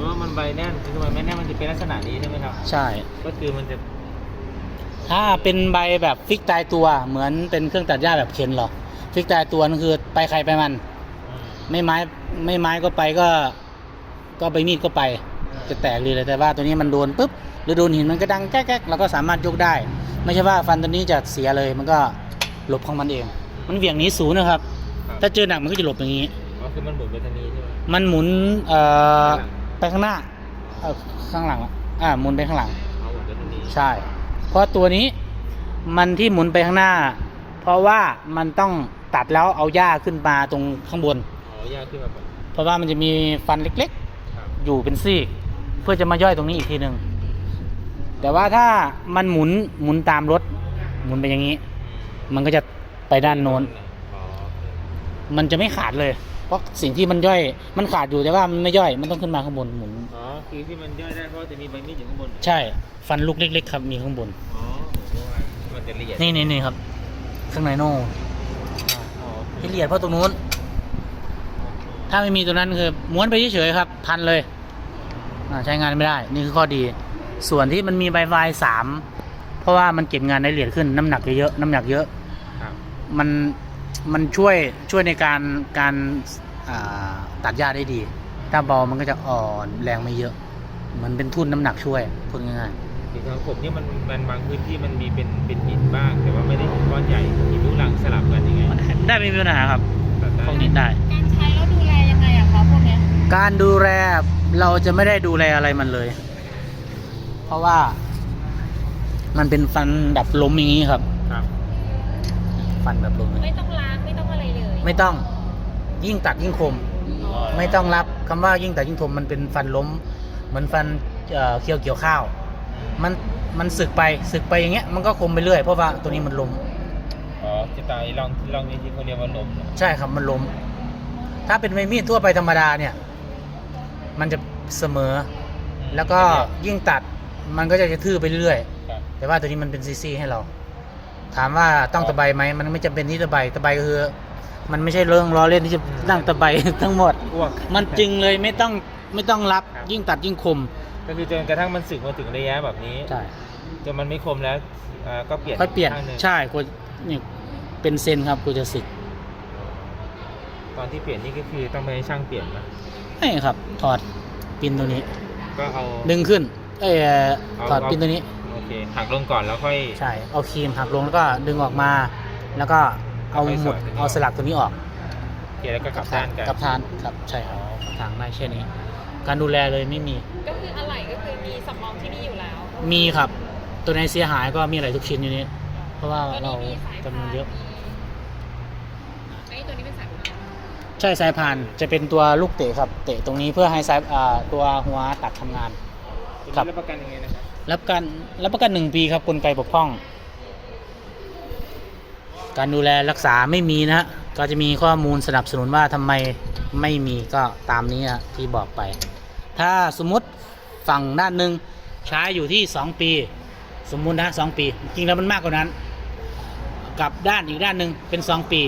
รือว่ามันใบแน่นคือมันไม่แน่นมันจะเป็นลักษณะนี้ใช่ไหมครับ ใช่ ก็คือมันจะ ถ้าเป็นใบแบบฟิกตายตัวเหมือนเป็นเครื่องตัดหญ้าแบบเข็นเหรอ ฟิกตายตัวนั่นคือไปใครไปมันอืมไม่ไม้ไม่ไม้ก็ไปก็ ก็ใบมีดก็ไป จะแตกเลยเลยแต่ว่าตัวนี้มันโดนปุ๊บหรือโดนหินมันก็ดังแก๊กๆเราก็สามารถยกได้ ไม่ใช่ว่าฟันตัวนี้จะเสียเลยมันก็หลบของมันเอง มันเหวี่ยงหนี้ศูนย์นะครับครับ ถ้าเจอหนักมันก็จะหลบอย่างนี้อ๋อคือมันหมุนไปทางนี้ใช่ไหมมันหมุนเอ่อข้างหลัง ไปข้างหน้าเอ่อข้างหลังอะอ่าหมุนไปข้างหลังเอาหมุนไปทางนี้ใช่ เพราะตัวนี้มันที่หมุนไปข้างหน้า เพราะว่ามันต้องตัดแล้วเอาหญ้าขึ้นมาตรงข้างบน อ๋อยากขึ้นมาก่อนเพราะว่ามันจะมีฟันเล็กครับๆอยู่เป็นซี่เพื่อจะมาย่อยตรงนี้อีกทีหนึ่งแต่ว่าถ้ามันหมุนหมุนตามรถ หมุนไปอย่างนี้ มันก็จะไปด้านโน้นอ๋อมันจะไม่ขาดเลย เพราะสิ่งที่มันย่อยมันขาดอยู่แต่ว่ามันไม่ย่อยมันต้องขึ้นมาข้างบนหมุนอ๋อคือที่มันย่อยได้เพราะจะมีใบมีดอยู่ข้างบนใช่ ฟันลูกเล็ก ๆ ครับมีข้างบนอ๋อผมว่ามันจะละเอียดนี่นี่นี่ครับ ข้างในโน่อ๋อที่ละเอียดเพราะตรงนู้น ถ้าไม่มีตัวนั้นคือม้วนไปเฉยๆครับ พันเลยอ่าใช้งานไม่ได้ นี่คือข้อดี ส่วนที่มันมีใบไฟสามเพราะว่ามันเก็บงานได้ละเอียดขึ้นน้ำหนักเยอะๆน้ำหนักเยอะครับมัน มันช่วยช่วยในการการอ่าตัดหญ้าได้ดี ถ้าเบามันก็จะอ่อนแรงไม่เยอะเหมันเป็นทุ่นน้ำหนักช่วยพูดง่ายถึงทางผมเนี่ยมันมันบางพื้นที่มันมีเป็นเป็นหินบ้าง แต่ว่าไม่ได้หินก้อนใหญ่หินลูกรังสลับกันอย่างเงี้ยๆได้ไม่มีปัญหาครับตัดได้พวกนี้ได้ การใช้แล้วดูแลยังไงอะคะพวกเนี้ยการดูแลเราจะไม่ได้ดูแลอะไรมันเลย เพราะว่ามันเป็นฟันแบบล้มอย่างนี้ครับครับ ฟันแบบล้มอย่างไม่นี้ต้องล้างไม่ต้องอะไรเลยไม่ต้องยิ่งตัดยิ่งคมอ๋อไม่ต้องรับคำว่ายิ่งตัดยิ่งคมมันเป็นฟันล้ม เหมือนฟันเอ่อเคี้ยวเกี่ยวข้าว มันมันสึกไปสึกไปอย่างเงี้ยมันก็คมไปเรื่อยเพราะว่าตัวนี้มันล้มอ๋อที่ตายลองลองนี้ที่เขาเรียกว่าลมเหรอใช่ครับมันล้ม ถ้าเป็นไม้มีดทั่วไปธรรมดาเนี่ย มันจะเสมอ แล้วก็ยิ่งตัดมันก็จะจะทื่อไปเรื่อยครับแต่ว่าตัวนี้มันเป็นซีซีให้เรา ถามว่าต้องตะไบไหมมันไม่จำเป็นที่ตะไบตะไบก็คือ มันไม่ใช่เรื่องล้อเล่นที่จะนั่งตะไบทั้งหมด อ้วก มันจริงเลยไม่ต้องไม่ต้องรับครับ ยิ่งตัดยิ่งคมก็คือจนกระทั่งมันสึกมาถึงระยะแบบนี้ ใช่จนมันไม่คมแล้วอ่าก็เปลี่ยนค่อยเปลี่ยนข้างหนึ่งใช่กูนี่เป็นเซนครับกูจะสึกตอนที่เปลี่ยนนี่ก็คือต้องไปให้ช่างเปลี่ยนนะไม่ครับถอดปินตัวนี้ ก็เอา ดึงขึ้นเอยเอ่อเอาถอดเอา ปินตัวนี้โอ เคหักลงก่อนแล้วค่อย ใช่ เอาครีมหักลงแล้วก็ดึงออกมา แล้วก็เอาเอาไปหมุดสอดตัวนี้เอาสลักตัวนี้ออกโอเคแล้วก็กลับด้านกันกับทานครับใช่ครับกับทางได้แค่นี้ การดูแลเลยไม่มี ก็คืออะไรก็คือมีสำรองที่นี่อยู่แล้วมีครับ ตัวไหนเสียหายก็มีอะไรทุกชิ้นอยู่นี้ เพราะว่าตัวเรานี้มีสายจำนวนเยอะ ไอ้ตัวนี้เป็นสายพานใช่สายพานจะเป็นตัวลูกเตะครับ เตะตรงนี้เพื่อให้สายอ่าตัวหัวตัดทำงาน ตัวครับนี้รับประกันยังไงนะครับ รับประกันรับประกันหนึ่งปีครับกลไกบกพร่อง การดูแลรักษาไม่มีนะฮะก็จะมีข้อมูลสนับสนุนว่าทำไมไม่มีก็ตามนี้นะที่บอกไป ถ้าสมมติฝั่งด้านหนึ่งใช้อยู่ที่ 2 ปี สมมุตินะสองปี จริงแล้วมันมากกว่านั้น กับด้านอีกด้านหนึ่งเป็น 2 ปี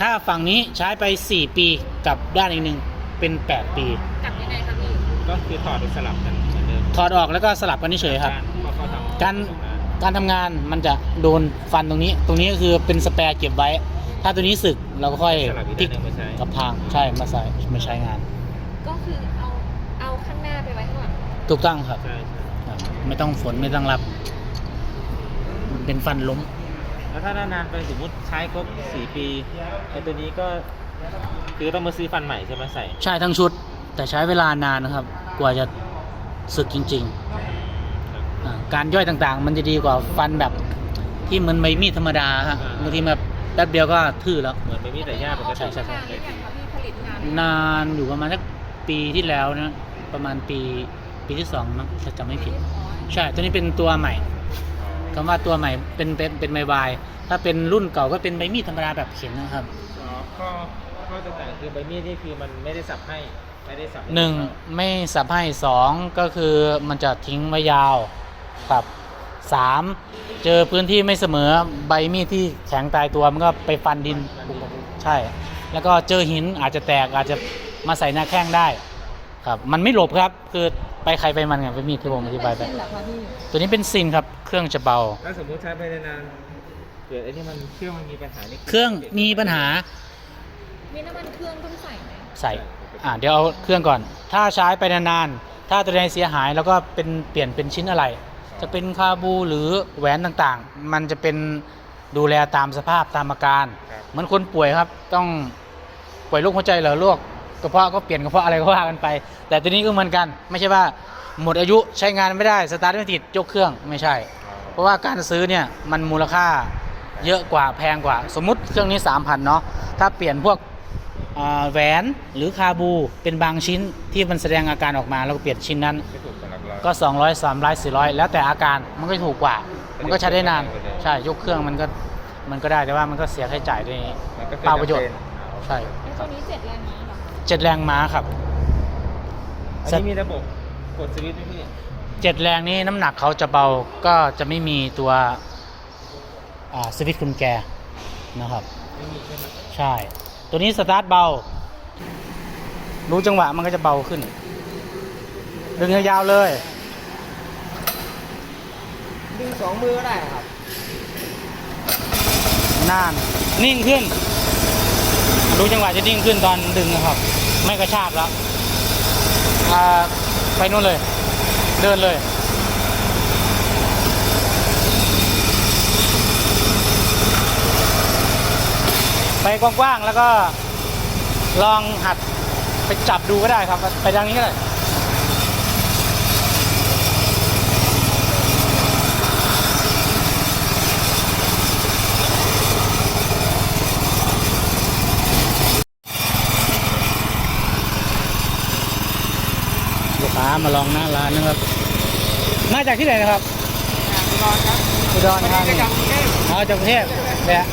ถ้าฝั่งนี้ใช้ไป 4 ปีกับด้านอีกหนึ่งเป็น 8 ปีกลับยังไงคะพี่ ก็คือถอดหรือสลับกันเหมือนเดิม ถอดออกแล้วก็สลับกันเฉยๆครับเพราะเขาทำการการทำงานมันจะโดนฟันตรงนี้ ตรงนี้ก็คือเป็นสแปรเก็บไว้ ถ้าตัวนี้สึกเราก็ค่อยสลับอีกพลิด้ากนหนึ่งมาใช้ กับทางใช่มาใส่มาใช้งาน ก็คือเอาเอาข้างหน้าไปไว้ข้างหลังถูกต้องครับ ใช่ใช่ครับไม่ต้องฝนไม่ต้องรับมันเป็นฟันล้ม แล้วถ้านานๆไปสมมติใช้ครบสี่ปีไอ้ตัวนี้ก็คือต้องมาซื้อฟันใหม่ใช่ไหมใส่ ใช่ทั้งชุด แต่ใช้เวลานานนะครับ กว่าจะ สึกจริงๆอ่าการย่อยต่างๆ มันจะดีกว่าฟันแบบที่มันไม่มีดธรรมดาฮะบางทีแบบแป๊บเดียวก็ทื่อแล้ว เหมือนไม่มีแต่หญ้าปกติใช่ใช่ใช่นานหรือยังคะพี่ผลิตนานนานอยู่ประมาณสักปีที่แล้วนะประมาณปีปีที่สองมั้งถ้าจำไม่ผิด ใช่ตัวนี้เป็นตัวใหม่คำว่าตัวใหม่เป็นเป็นเป็นไม้วาย ถ้าเป็นรุ่นเก่าก็เป็นใบมีดธรรมดาแบบเข็นนะครับอ๋อข้อข้อแตกต่างคือใบมีดนี่คือมันไม่ได้สับให้ ไม่ได้สับหนึ่งไม่สับให้สองก็คือมันจะทิ้งไว้ยาวครับสามเจอพื้นที่ไม่เสมอใบมีดที่แข็งตายตัวมันก็ไปฟันดินใช่ แล้วก็เจอหินอาจจะแตกอาจจะมาใส่หน้าแข้งได้ ครับ มันไม่หลบครับ คือไปใครไปมันไงไปมีดที่ผมอธิบายไปม่เป็นเหรอคะพี่ตัวนี้เป็นซินครับเครื่องจะเบาแล้วสมมติใช้ไปนานๆเกิดไอ้ที่มันเครื่องมันมีปัญหานี่เครื่องมีปัญหามีน้ำมันเครื่องต้องใส่ไหมใส่ อ่าเดี๋ยวเอาเครื่องก่อน ถ้าใช้ไปนานๆ ถ้าตัวใดเสียหายแล้วก็เป็นเปลี่ยนเป็นชิ้นอะไร จะเป็นคาบูหรือแหวนต่างๆ มันจะเป็นดูแลตามสภาพตามอาการ ครับเหมือนคนป่วยครับต้องป่วยโรคหัวใจเหรอโรคกระเพาะก็เปลี่ยนกระเพาะอะไรก็ว่ากันไป แต่ตัวนี้ก็เหมือนกัน ไม่ใช่ว่าหมดอายุใช้งานไม่ได้สตาร์ทไม่ติดยกเครื่องไม่ใช่ เพราะว่าการซื้อเนี่ยมันมูลค่าเยอะกว่าแพงกว่า สมมุติเครื่องนี้ 3,000เนาะถ้าเปลี่ยนพวกอ่า แหวนหรือคาบูเป็นบางชิ้นที่มันแสดงอาการออกมาแล้วก็เปลี่ยนชิ้นนั้น ไม่ถูกสำหรับเราก็ 200 300 400 แล้วแต่อาการมันก็ถูกกว่า มันก็ใช้ได้นานใช่ยกเครื่องมันก็มันก็ได้แต่ว่ามันก็เสียค่าใช้จ่ายด้วยมันก็เปล่าประโยชน์ใช่ไอ้ตัวนี้เจ็ดแรงม้าเหรอคะเจ็ดแรงม้าครับอันนี้มีระบบกดสวิตช์ไหมพี่เจ็ดแรงนี้น้ำหนักเขาจะเบาก็จะไม่มีตัวอ่าสวิตช์กุญแจนะครับไม่มีใช่ไหมใช่ ตัวนี้สตาร์ทเบา รู้จังหวะมันก็จะเบาขึ้น ดึงยาวๆเลย ดึงสองมือก็ได้ครับนาน นิ่งขึ้น รู้จังหวะจะนิ่งขึ้นตอนดึงนะครับ ไม่กระชากแล้วอ่าไปนู่นเลย เดินเลย กว้างๆแล้วก็ลองหัดไปจับดูก็ได้ครับ ไปทางนี้ก็ได้ลูกค้ามาลองหน้าร้านนะครับ มาจากที่ไหนนะครับอุดรครับอุดรครับอ๋อจากกรุงเทพเนี่ย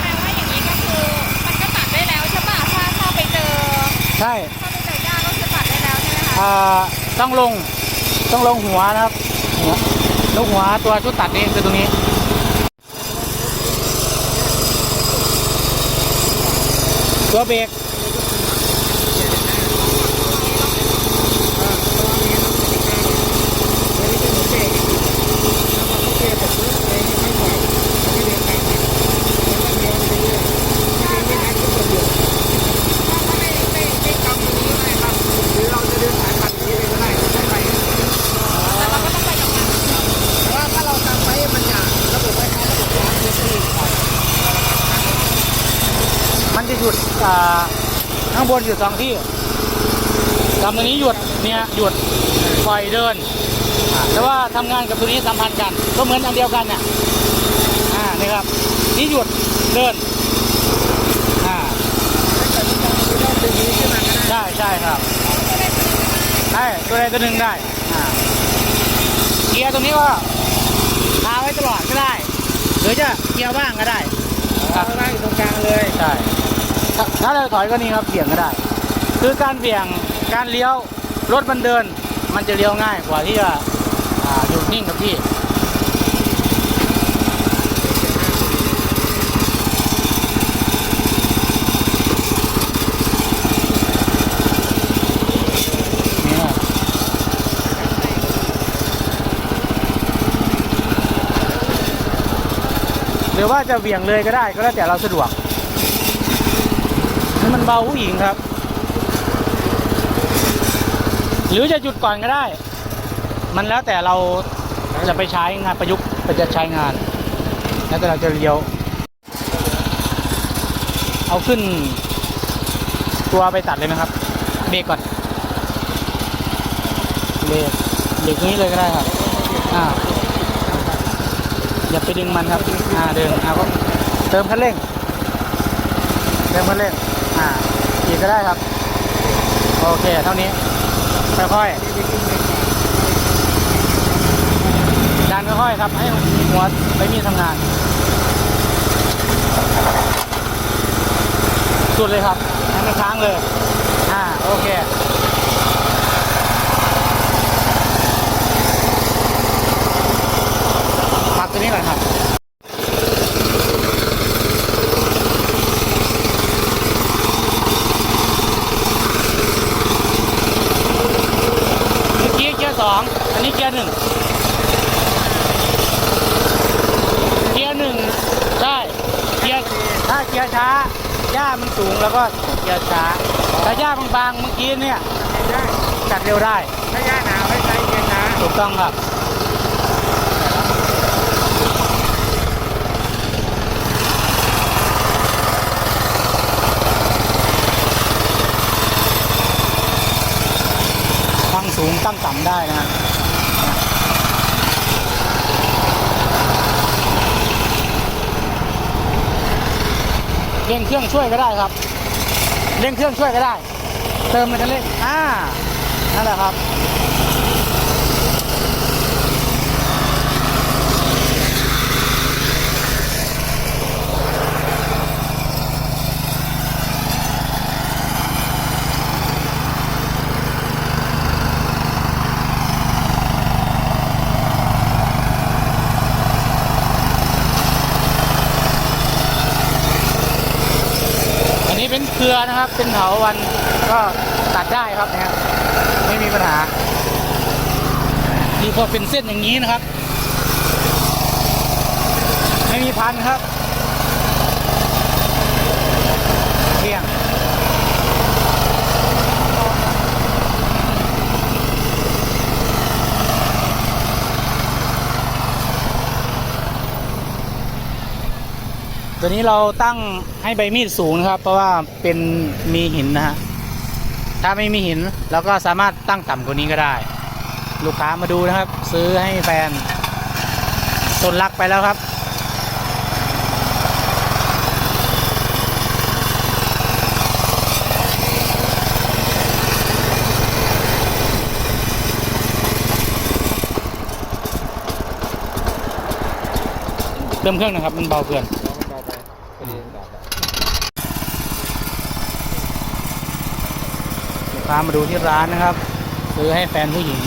แปลว่าอย่างนี้ก็คือมันก็ตัดได้แล้วใช่ป่ะถ้าถ้าไปเจอ ใช่ถ้าไปเจอย่าก็คือตัดได้แล้วใช่ไหมคะอ่าต้องลงต้องลงหัวนะครับหัวลงหัวตัวชุดตัดนี่คือตรงนี้ตัวเบรก แต่เราก็ต้องไปกับมัน มันจะหยุดอ่าข้างบนหยุดสองที่ทำตรงนี้หยุดเนี่ยหยุดปล่อยเดินอ่าแต่ว่าทำงานกับตัวนี้สัมพันธ์กัน ก็เหมือนอันเดียวกันเนี่ยอ่านี่ครับนี่หยุดเดินอ่าใช่ใช่ครับใช่ตัวใดตัวหนึ่งได้อ่าเกียร์ตรงนี้ก็คาไว้ตลอดก็ได้ หรือจะเกียร์บ้างก็ได้ครับนั่งอยู่ตรงกลางเลยใช่ ถ้าเราถอยก็นี่ครับเบี่ยงก็ได้ คือการเบี่ยงการเลี้ยวรถมันเดิน มันจะเลี้ยวง่ายกว่าที่จะอยู่นิ่งกับที่นี่ครับหรือว่าจะเบี่ยงเลยก็ได้ก็แล้วแต่เราสะดวก นี่มันเบาผู้หญิงครับ หรือจะหยุดก่อนก็ได้ มันแล้วแต่เราจะไปใช้งานประยุกต์ไปจะใช้งาน แล้วแต่เราจะเลี้ยว เอาขึ้น ตัวไปตัดเลยไหมครับ เบรกก่อน เบรกเบรกตรงนี้เลยก็ได้ครับอ่าอย่าไปดึงมันครับ อ่าดึงอ่าก็เติมคันเร่งเติมคันเร่ง อ่าอีกก็ได้ครับ โอเค เท่านี้ ค่อยๆดันค่อยๆครับ ให้หัวไปมีทำงาน สุดเลยครับให้มันค้างเลย อ่า โอเคปักตัวนี้ก่อนครับ เมื่อกี้เกียร์สอง อันนี้ เกียร์หนึ่งเกียร์หนึ่งใช่เกียร์ถ้าเกียร์ช้าหญ้ามันสูงแล้วก็เกียร์ช้าถ้าหญ้าบางๆเมื่อกี้เนี่ยจัดเร็วได้ถ้าย่าหนาวให้ใช้เกียร์ช้าถูกต้องครับตั้งสูงตั้งต่ำได้นะ เร่งเครื่องช่วยก็ได้ครับ เร่งเครื่องช่วยก็ได้ เติมมันจะเร่งอ่านั่นแหละครับ อันนี้เป็ นะครับ เป็นเถาวันก็ตัดได้ครับเนี่ยไม่มีปัญหานี่ก็เป็นเส้นอย่างนี้นะครับ ไม่มีพันครับ ตัวนี้เราตั้งให้ใบมีดสูงนะครับ เพราะว่าเป็นมีหินนะฮะถ้าไม่มีหินเราก็สามารถตั้งต่ำกว่านี้ก็ได้ ลูกค้ามาดูนะครับ ซื้อให้แฟนต้นรักไปแล้วครับเติมเครื่องนะครับมันเบาเกิน เบาไปพอดีเบาไป ลูก ค้ามาดูที่ร้านนะครับ ซื้อให้แฟนผู้หญิง